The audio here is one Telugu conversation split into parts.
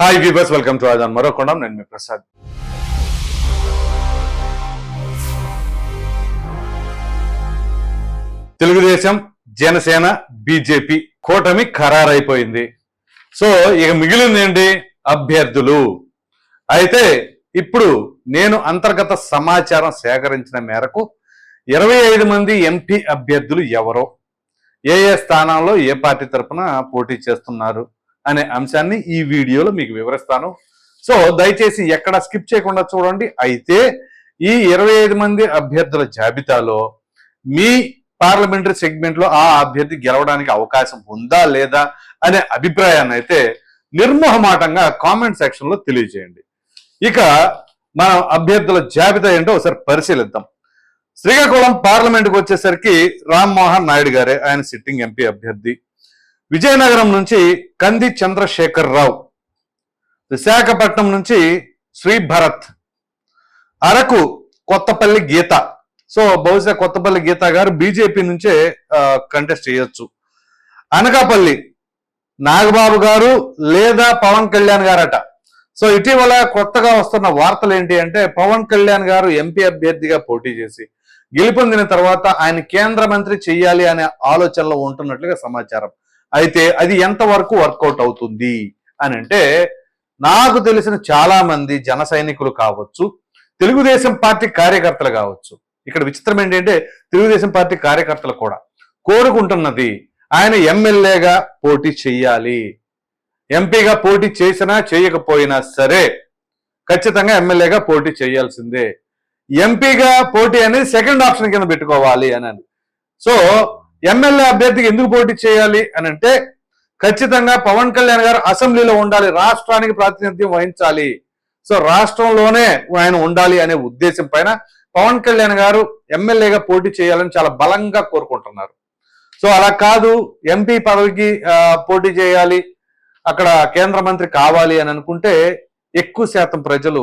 Hi viewers welcome to Aadhan మరో కొండం నేను మీ ప్రసాద్ తెలుగుదేశం జనసేన బీజేపీ కూటమి ఖరారైపోయింది. సో ఇక మిగిలింది ఏంటి? అభ్యర్థులు. అయితే ఇప్పుడు నేను అంతర్గత సమాచారం సేకరించిన మేరకు ఇరవై ఐదు మంది ఎంపీ అభ్యర్థులు ఎవరో ఏ ఏ స్థానాల్లో ఏ పార్టీ తరఫున పోటీ చేస్తున్నారు? అనే అంశాన్ని ఈ వీడియోలో మీకు వివరిస్తాను. సో దయచేసి ఎక్కడ స్కిప్ చేయకుండా చూడండి. అయితే ఈ ఇరవై ఐదు మంది అభ్యర్థుల జాబితాలో మీ పార్లమెంటరీ సెగ్మెంట్లో ఆ అభ్యర్థి గెలవడానికి అవకాశం ఉందా లేదా అనే అభిప్రాయాన్ని అయితే నిర్మోహమాటంగా కామెంట్ సెక్షన్లో తెలియజేయండి. ఇక మన అభ్యర్థుల జాబితా ఏంటో ఒకసారి పరిశీలిద్దాం. శ్రీకాకుళం పార్లమెంట్కి వచ్చేసరికి రామ్మోహన్ నాయుడు గారే ఆయన సిట్టింగ్ ఎంపీ అభ్యర్థి. విజయనగరం నుంచి కంది చంద్రశేఖర్ రావు విశాఖపట్నం నుంచి శ్రీ భరత్ అరకు కొత్తపల్లి గీత. సో బహుశా కొత్తపల్లి గీత గారు బీజేపీ నుంచే కంటెస్ట్ చేయొచ్చు. అనకాపల్లి నాగబాబు గారు లేదా పవన్ కళ్యాణ్ గారట. సో ఇటీవల కొత్తగా వస్తున్న వార్తలు ఏంటి అంటే పవన్ కళ్యాణ్ గారు ఎంపీ అభ్యర్థిగా పోటీ చేసి గెలుపొందిన తర్వాత ఆయన కేంద్ర మంత్రి చెయ్యాలి అనే ఆలోచనలో ఉంటున్నట్లుగా సమాచారం. అయితే అది ఎంతవరకు వర్కౌట్ అవుతుంది అని అంటే నాకు తెలిసిన చాలా మంది జన సైనికులు కావచ్చు తెలుగుదేశం పార్టీ కార్యకర్తలు కావచ్చు. ఇక్కడ విచిత్రం ఏంటంటే తెలుగుదేశం పార్టీ కార్యకర్తలు కూడా కోరుకుంటున్నది ఆయన ఎమ్మెల్యేగా పోటీ చేయాలి ఎంపీగా పోటీ చేసినా చేయకపోయినా సరే ఖచ్చితంగా ఎమ్మెల్యేగా పోటీ చేయాల్సిందే. ఎంపీగా పోటీ అనేది సెకండ్ ఆప్షన్ కింద పెట్టుకోవాలి అని. సో ఎమ్మెల్యే అభ్యర్థికి ఎందుకు పోటీ చేయాలి అని అంటే ఖచ్చితంగా పవన్ కళ్యాణ్ గారు అసెంబ్లీలో ఉండాలి రాష్ట్రానికి ప్రాతినిధ్యం వహించాలి. సో రాష్ట్రంలోనే ఆయన ఉండాలి అనే ఉద్దేశం పైన పవన్ కళ్యాణ్ గారు ఎమ్మెల్యేగా పోటీ చేయాలని చాలా బలంగా కోరుకుంటున్నారు. సో అలా కాదు ఎంపీ పదవికి పోటీ చేయాలి అక్కడ కేంద్ర మంత్రి కావాలి అని అనుకుంటే ఎక్కువ శాతం ప్రజలు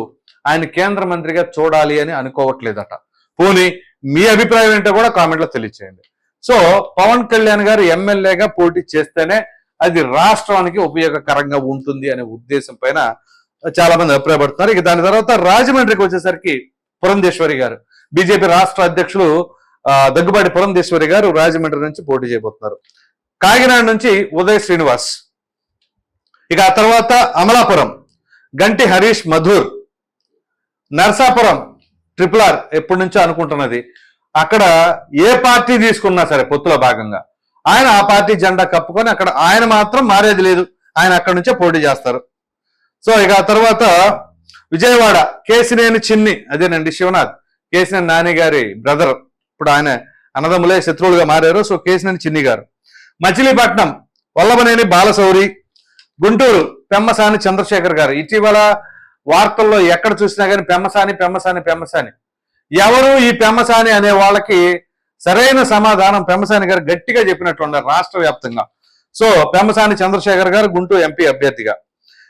ఆయన కేంద్ర మంత్రిగా చూడాలి అని అనుకోవట్లేదట. పోనీ మీ అభిప్రాయం ఏంటో కూడా కామెంట్లో తెలియచేయండి. సో పవన్ కళ్యాణ్ గారు ఎమ్మెల్యేగా పోటీ చేస్తేనే అది రాష్ట్రానికి ఉపయోగకరంగా ఉంటుంది అనే ఉద్దేశం పైన చాలా మంది అభిప్రాయపడుతున్నారు. ఇక దాని తర్వాత రాజమండ్రికి వచ్చేసరికి పురంధేశ్వరి గారు. బీజేపీ రాష్ట్ర అధ్యక్షులు ఆ, దగ్గుబాటి పురంధేశ్వరి గారు రాజమండ్రి నుంచి పోటీ చేయబోతున్నారు. కాకినాడ నుంచి ఉదయ్ శ్రీనివాస్. ఇక ఆ తర్వాత అమలాపురం. గంటి హరీష్ మధుర్. నర్సాపురం. ట్రిపుల్ ఆర్ ఎప్పటి నుంచో అనుకుంటున్నది. అక్కడ ఏ పార్టీ తీసుకున్నా సరే పొత్తులో భాగంగా ఆయన ఆ పార్టీ జెండా కప్పుకొని అక్కడ ఆయన మాత్రం మారేది లేదు. ఆయన అక్కడ నుంచే పోటీ చేస్తారు. సో ఇక ఆ తర్వాత విజయవాడ కేసినేని చిన్ని అదేనండి శివనాథ్ కేసినేని నాని గారి బ్రదర్. ఇప్పుడు ఆయన అన్నదమ్ములే శత్రువులుగా మారారు. సో కేసినేని చిన్ని గారు. మచిలీపట్నం వల్లభనేని బాలశౌరి గుంటూరు పెమ్మసాని చంద్రశేఖర్ గారు. ఇటీవల వార్తల్లో ఎక్కడ చూసినా కానీ పెమ్మసాని పెమ్మసాని పెమ్మసాని. ఎవరు ఈ పెమ్మసాని అనే వాళ్ళకి సరైన సమాధానం పెమ్మసాని గారు గట్టిగా చెప్పినట్టున్నారు రాష్ట్ర వ్యాప్తంగా. సో పెమ్మసాని చంద్రశేఖర్ గారు గుంటూరు ఎంపీ అభ్యర్థిగా.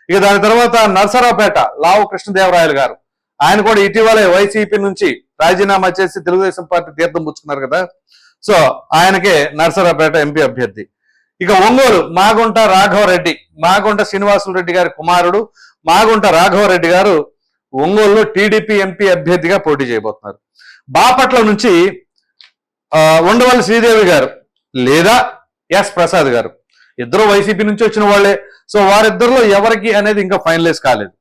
ఇక దాని తర్వాత నర్సరావుపేట లావు కృష్ణదేవరాయలు గారు. ఆయన కూడా ఇటీవలే వైసీపీ నుంచి రాజీనామా చేసి తెలుగుదేశం పార్టీ తీర్థం పుచ్చుకున్నారు కదా. సో ఆయనకే నర్సరావుపేట ఎంపీ అభ్యర్థి. ఇక ఒంగోలు మాగుంట రాఘవరెడ్డి మాగుంట శ్రీనివాసులు రెడ్డి గారి కుమారుడు మాగుంట రాఘవరెడ్డి గారు ఒంగోలులో టీడీపీ ఎంపీ అభ్యర్థిగా పోటీ చేయబోతున్నారు. బాపట్ల నుంచి ఆ, ఉండవల్లి శ్రీదేవి గారు లేదా ఎస్ ప్రసాద్ గారు. ఇద్దరు వైసీపీ నుంచి వచ్చిన వాళ్ళే. సో వారిద్దరిలో ఎవరికి అనేది ఇంకా ఫైనలైజ్ కాలేదు.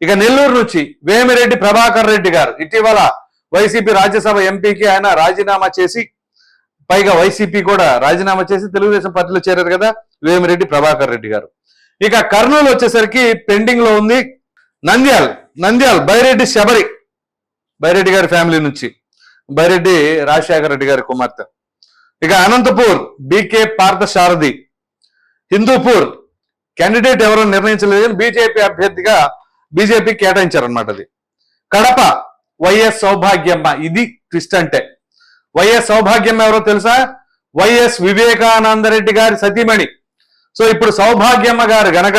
ఇక నెల్లూరు నుంచి వేమిరెడ్డి ప్రభాకర్ రెడ్డి గారు. ఇటీవల వైసీపీ రాజ్యసభ ఎంపీకి ఆయన రాజీనామా చేసి పైగా వైసీపీ కూడా రాజీనామా చేసి తెలుగుదేశం పార్టీలో చేరారు కదా వేమిరెడ్డి ప్రభాకర్ రెడ్డి గారు. ఇక కర్నూలు వచ్చేసరికి పెండింగ్లో ఉంది నంద్యాల్. నంద్యాల్ బైరెడ్డి శబరి. బైరెడ్డి గారి ఫ్యామిలీ నుంచి. బైరెడ్డి రాజశేఖర రెడ్డి గారి కుమార్తె. ఇక అనంతపూర్ బీకే పార్థసారథి. హిందూపూర్ క్యాండిడేట్ ఎవరో నిర్ణయించలేదు కానీ బీజేపీ అభ్యర్థిగా బీజేపీ కేటాయించారనమాట అది. కడప వైఎస్ సౌభాగ్యమ్మ. ఇది ట్విస్ట్ అంటే. వైఎస్ సౌభాగ్యమ్మ ఎవరో తెలుసా? వైఎస్ వివేకానందరెడ్డి గారి సతీమణి. సో ఇప్పుడు సౌభాగ్యమ్మ గారు గనక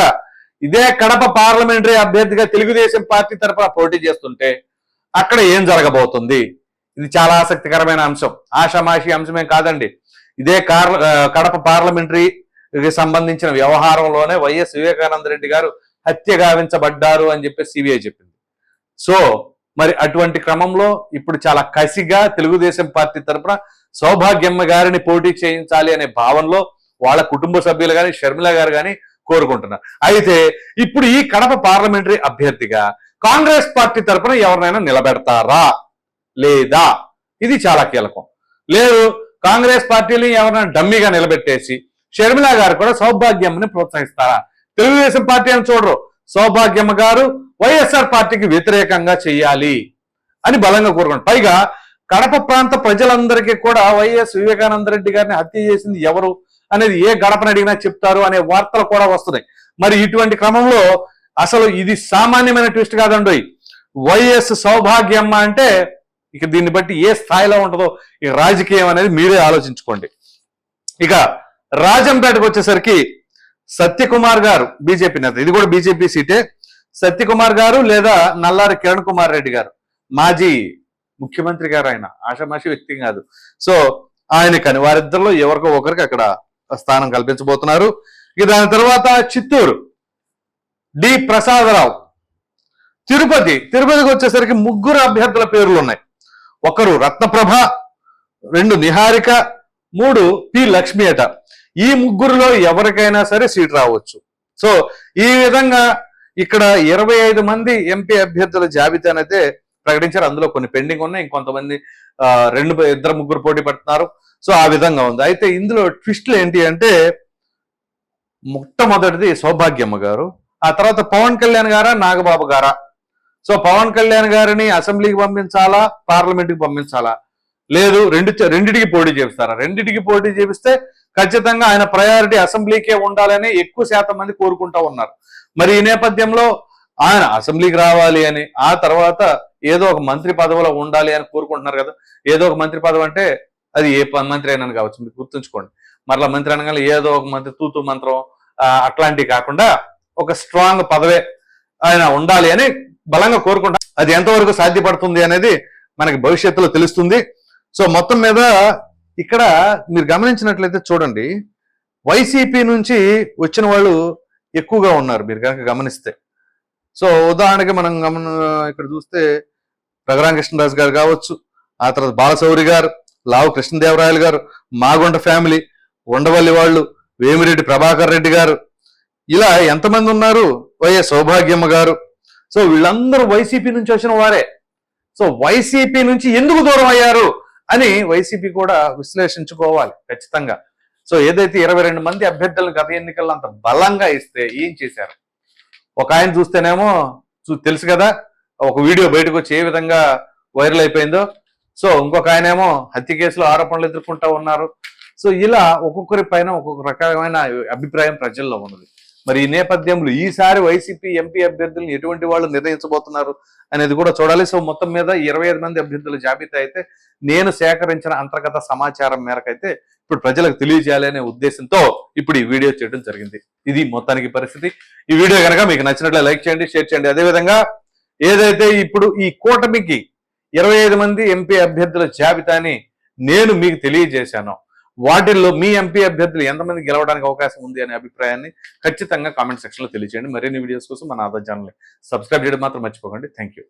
ఇదే కడప పార్లమెంటరీ అభ్యర్థిగా తెలుగుదేశం పార్టీ తరఫున పోటీ చేస్తుంటే అక్కడ ఏం జరగబోతుంది? ఇది చాలా ఆసక్తికరమైన అంశం. ఆషామాషి అంశమే కాదండి. ఇదే కార్ కడప పార్లమెంటరీకి సంబంధించిన వ్యవహారంలోనే వైఎస్ వివేకానంద రెడ్డి గారు హత్య గావించబడ్డారు అని చెప్పి సిబిఐ చెప్పింది. సో మరి అటువంటి క్రమంలో ఇప్పుడు చాలా కసిగా తెలుగుదేశం పార్టీ తరపున సౌభాగ్యమ్మ గారిని పోటీ చేయించాలి అనే భావనలో వాళ్ళ కుటుంబ సభ్యులు కానీ షర్మిల గారు కానీ కోరుకుంటున్నారు అయితే ఇప్పుడు ఈ కడప పార్లమెంటరీ అభ్యర్థిగా కాంగ్రెస్ పార్టీ తరపున ఎవరినైనా నిలబెడతారా? లేదా? ఇది చాలా కీలకం. లేదు కాంగ్రెస్ పార్టీని ఎవరైనా డమ్మీగా నిలబెట్టేసి షర్మిల గారు కూడా సౌభాగ్యమ్మని ప్రోత్సహిస్తారా? తెలుగుదేశం పార్టీ అని చూడరు. సౌభాగ్యమ్మ గారు వైఎస్ఆర్ పార్టీకి వ్యతిరేకంగా చేయాలి అని బలంగా కోరుకుంటారు పైగా కడప ప్రాంత ప్రజలందరికీ కూడా వైఎస్ వివేకానంద రెడ్డి గారిని హత్య చేసింది ఎవరు? అనేది ఏ గడపని అడిగినా చెప్తారు అనే వార్తలు కూడా వస్తున్నాయి. మరి ఇటువంటి క్రమంలో అసలు ఇది సామాన్యమైన ట్విస్ట్ కాదండి. వైఎస్ సౌభాగ్యమ్మ అంటే ఇక దీన్ని బట్టి ఏ స్థాయిలో ఉంటుందో ఈ రాజకీయం అనేది మీరే ఆలోచించుకోండి. ఇక రాజంపేటకు వచ్చేసరికి సత్యకుమార్ గారు బీజేపీ నేత ఇది కూడా బీజేపీ సీటే. సత్యకుమార్ గారు లేదా నల్లారి కిరణ్ కుమార్ రెడ్డి గారు మాజీ ముఖ్యమంత్రి గారు ఆయన ఆషామాషి వ్యక్తి కాదు. సో ఆయన కానీ వారిద్దరిలో ఎవరికో ఒకరికి అక్కడ స్థానం కల్పించబోతున్నారు. ఇక దాని తర్వాత చిత్తూరు. డి ప్రసాదరావు. తిరుపతి. తిరుపతికి వచ్చేసరికి ముగ్గురు అభ్యర్థుల పేర్లు ఉన్నాయి. ఒకరు రత్నప్రభ రెండు నిహారిక మూడు పి లక్ష్మి అట ఈ ముగ్గురులో ఎవరికైనా సరే సీట్ రావచ్చు. సో ఈ విధంగా ఇక్కడ ఇరవై ఐదు మంది ఎంపీ అభ్యర్థుల జాబితానైతే ప్రకటించారు. అందులో కొన్ని పెండింగ్ ఉన్నాయి. ఇంకొంతమంది రెండు ఇద్దరు ముగ్గురు పోటీ పడుతున్నారు. సో ఆ విధంగా ఉంది. అయితే ఇందులో ట్విస్ట్లు ఏంటి అంటే మొట్టమొదటిది సౌభాగ్యమ్మ గారు ఆ తర్వాత పవన్ కళ్యాణ్ గారా నాగబాబు గారా? సో పవన్ కళ్యాణ్ గారిని అసెంబ్లీకి పంపించాలా పార్లమెంట్కి పంపించాలా? లేదు రెండు రెండిటికి పోటీ చేపిస్తారా? రెండిటికి పోటీ చేపిస్తే ఖచ్చితంగా ఆయన ప్రయారిటీ అసెంబ్లీకే ఉండాలని ఎక్కువ శాతం మంది కోరుకుంటా ఉన్నారు. మరి ఈ నేపథ్యంలో ఆయన అసెంబ్లీకి రావాలి అని ఆ తర్వాత ఏదో ఒక మంత్రి పదవిలో ఉండాలి అని కోరుకుంటున్నారు కదా. ఏదో ఒక మంత్రి పదవి అంటే అది ఏ మంత్రి అయినా కావచ్చు మీరు గుర్తుంచుకోండి. మరలా మంత్రి అనగానే ఏదో ఒక మంత్రి తూతు మంత్రం అట్లాంటివి కాకుండా ఒక స్ట్రాంగ్ పదవే ఆయన ఉండాలి అని బలంగా కోరుకుంటా. అది ఎంతవరకు సాధ్యపడుతుంది అనేది మనకి భవిష్యత్తులో తెలుస్తుంది. సో మొత్తం మీద ఇక్కడ మీరు గమనించినట్లయితే చూడండి వైసీపీ నుంచి వచ్చిన వాళ్ళు ఎక్కువగా ఉన్నారు మీరు కనుక గమనిస్తే. సో ఉదాహరణకి మనం గమన ఇక్కడ చూస్తే రఘురామ కృష్ణరాజు గారు కావచ్చు ఆ తర్వాత బాలశౌరి గారు లావు కృష్ణదేవరాయలు గారు మాగుండ ఫ్యామిలీ ఉండవల్లి వాళ్ళు వేమిరెడ్డి ప్రభాకర్ రెడ్డి గారు. ఇలా ఎంతమంది ఉన్నారు? వైఎస్ సౌభాగ్యమ్మ గారు. సో వీళ్ళందరూ వైసీపీ నుంచి వచ్చిన వారే. సో వైసీపీ నుంచి ఎందుకు దూరం అయ్యారు అని వైసీపీ కూడా విశ్లేషించుకోవాలి ఖచ్చితంగా. సో ఏదైతే ఇరవై రెండు మంది అభ్యర్థులను గత ఎన్నికల్లో అంత బలంగా ఇస్తే ఏం చేశారు? ఒక ఆయన చూస్తేనేమో చూ- తెలుసు కదా ఒక వీడియో బయటకు వచ్చి ఏ విధంగా వైరల్ అయిపోయిందో. సో ఇంకొక ఆయన ఏమో హత్య కేసులో ఆరోపణలు ఎదుర్కొంటా ఉన్నారు. సో ఇలా ఒక్కొక్కరి పైన ఒక్కొక్క రకమైన అభిప్రాయం ప్రజల్లో ఉన్నది. మరి ఈ నేపథ్యంలో ఈసారి వైసీపీ ఎంపీ అభ్యర్థులను ఎటువంటి వాళ్ళు నిర్ణయించబోతున్నారు అనేది కూడా చూడాలి. సో మొత్తం మీద ఇరవై ఐదు మంది అభ్యర్థుల జాబితా అయితే నేను సేకరించిన అంతర్గత సమాచారం మేరకు అయితే ఇప్పుడు ప్రజలకు తెలియజేయాలి అనే ఉద్దేశంతో ఇప్పుడు ఈ వీడియో చేయడం జరిగింది. ఇది మొత్తానికి పరిస్థితి. ఈ వీడియో కనుక మీకు నచ్చినట్లే లైక్ చేయండి షేర్ చేయండి. అదేవిధంగా ఏదైతే ఇప్పుడు ఈ కూటమికి ఇరవై ఐదు మంది ఎంపీ అభ్యర్థుల జాబితాని నేను మీకు తెలియజేశాను వాటిల్లో మీ ఎంపీ అభ్యర్థులు ఎంతమంది గెలవడానికి అవకాశం ఉంది అనే అభిప్రాయాన్ని ఖచ్చితంగా కామెంట్ సెక్షన్లో తెలియజేయండి మరిన్ని వీడియోస్ కోసం మన ఆధార్ ఛానల్ సబ్స్క్రైబ్ చేయడం మాత్రం మర్చిపోకండి. Thank you